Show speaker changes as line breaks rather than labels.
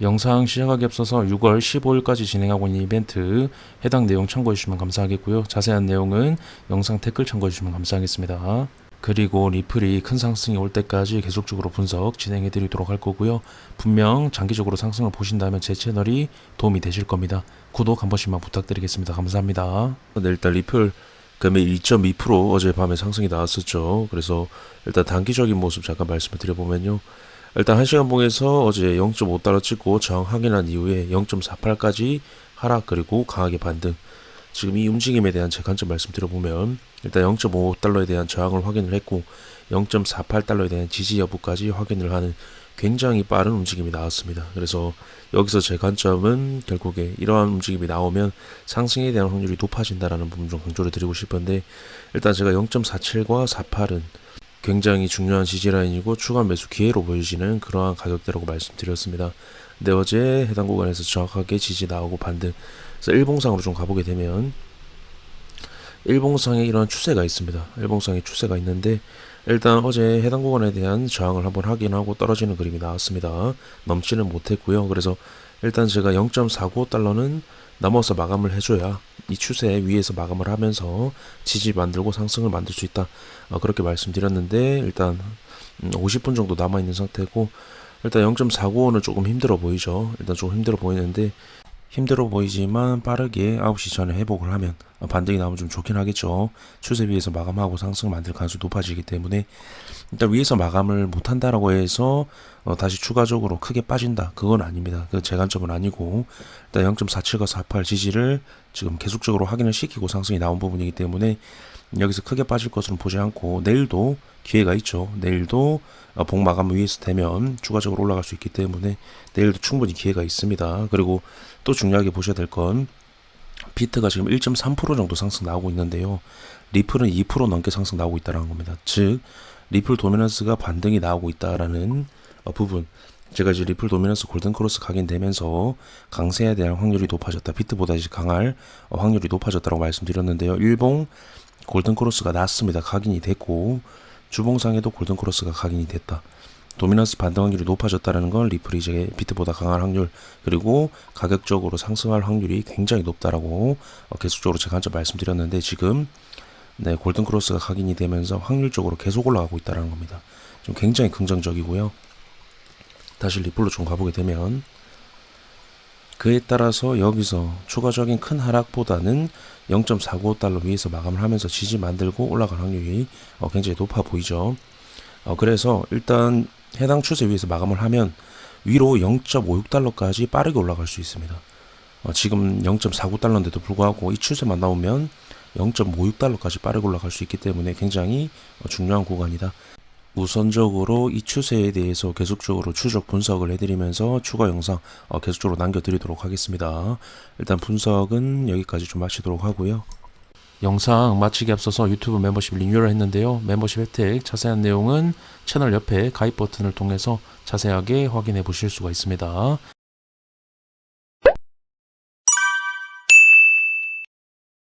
영상 시작하기 앞서서 6월 15일까지 진행하고 있는 이벤트 해당 내용 참고해 주시면 감사하겠고요. 자세한 내용은 영상 댓글 참고해 주시면 감사하겠습니다. 그리고 리플이 큰 상승이 올 때까지 계속적으로 분석 진행해 드리도록 할 거고요. 분명 장기적으로 상승을 보신다면 제 채널이 도움이 되실 겁니다. 구독 한 번씩만 부탁드리겠습니다. 감사합니다. 네, 일단 리플 금액 2.2% 어젯밤에 상승이 나왔었죠. 그래서 일단 단기적인 모습 잠깐 말씀을 드려보면요. 일단 1시간 봉에서 어제 0.5달러 찍고 저항 확인한 이후에 0.48까지 하락 그리고 강하게 반등. 지금 이 움직임에 대한 제 관점 말씀드려보면 일단 0.5달러에 대한 저항을 확인을 했고 0.48달러에 대한 지지 여부까지 확인을 하는 굉장히 빠른 움직임이 나왔습니다. 그래서 여기서 제 관점은 결국에 이러한 움직임이 나오면 상승에 대한 확률이 높아진다라는 부분 좀 강조를 드리고 싶은데 일단 제가 0.47과 48은 굉장히 중요한 지지라인이고 추가 매수 기회로 보여지는 그러한 가격대라고 말씀드렸습니다. 근데 어제 해당 구간에서 정확하게 지지 나오고 반등. 그래서 일봉상으로 좀 가보게 되면 일봉상에 이런 추세가 있습니다. 일봉상에 추세가 있는데 일단 어제 해당 구간에 대한 저항을 한번 확인하고 떨어지는 그림이 나왔습니다. 넘지는 못했고요. 그래서 일단 제가 0.49달러는 넘어서 마감을 해줘야 이 추세 위에서 마감을 하면서 지지 만들고 상승을 만들 수 있다. 어, 그렇게 말씀드렸는데 일단 음, 50분 정도 남아 있는 상태고 일단 0.495는 조금 힘들어 보이죠. 일단 조금 힘들어 보이는데 힘들어 보이지만 빠르게 9시 전에 회복을 하면 어, 반등이 나오면 좀 좋긴 하겠죠. 추세 위에서 마감하고 상승을 만들 가능성이 높아지기 때문에 일단 위에서 마감을 못한다라고 해서 어, 다시 추가적으로 크게 빠진다. 그건 아닙니다. 그제 관점은 아니고 일단 0.47과 48 지지를 지금 계속적으로 확인을 시키고 상승이 나온 부분이기 때문에 여기서 크게 빠질 것으로 보지 않고 내일도 기회가 있죠. 내일도 어, 복 마감 위에서 되면 추가적으로 올라갈 수 있기 때문에 내일도 충분히 기회가 있습니다. 그리고 또 중요하게 보셔야 될 건 비트가 지금 1.3% 정도 상승 나오고 있는데요. 리플은 2% 넘게 상승 나오고 있다는 겁니다. 즉 리플 도미넌스가 반등이 나오고 있다라는 어, 부분. 제가 이제 리플 도미넌스 골든 크로스 각인되면서 강세에 대한 확률이 높아졌다. 비트보다 이제 강할 어, 확률이 높아졌다고 말씀드렸는데요. 일봉 골든 크로스가 났습니다. 각인이 됐고 주봉상에도 골든 크로스가 각인이 됐다. 도미넌스 반등 확률이 높아졌다는 건 리플이 이제 비트보다 강한 확률 그리고 가격적으로 상승할 확률이 굉장히 높다라고 어, 계속적으로 제가 한점 말씀드렸는데 지금 네 골든 크로스가 각인이 되면서 확률적으로 계속 올라가고 있다는 겁니다. 좀 굉장히 긍정적이고요. 다시 리플로 좀 가보게 되면 그에 따라서 여기서 추가적인 큰 하락보다는 0.495달러 위에서 마감을 하면서 지지 만들고 올라갈 확률이 어, 굉장히 높아 보이죠. 어, 그래서 일단 해당 추세 위에서 마감을 하면 위로 0.56달러까지 빠르게 올라갈 수 있습니다. 어, 지금 0.49달러인데도 불구하고 이 추세만 나오면 0.56달러까지 빠르게 올라갈 수 있기 때문에 굉장히 어, 중요한 구간이다. 우선적으로 이 추세에 대해서 계속적으로 추적 분석을 해드리면서 추가 영상 어, 계속적으로 남겨드리도록 하겠습니다. 일단 분석은 여기까지 좀 마치도록 하고요. 영상 마치기 앞서서 유튜브 멤버십 리뉴얼을 했는데요. 멤버십 혜택 자세한 내용은 채널 옆에 가입 버튼을 통해서 자세하게 확인해 보실 수가 있습니다.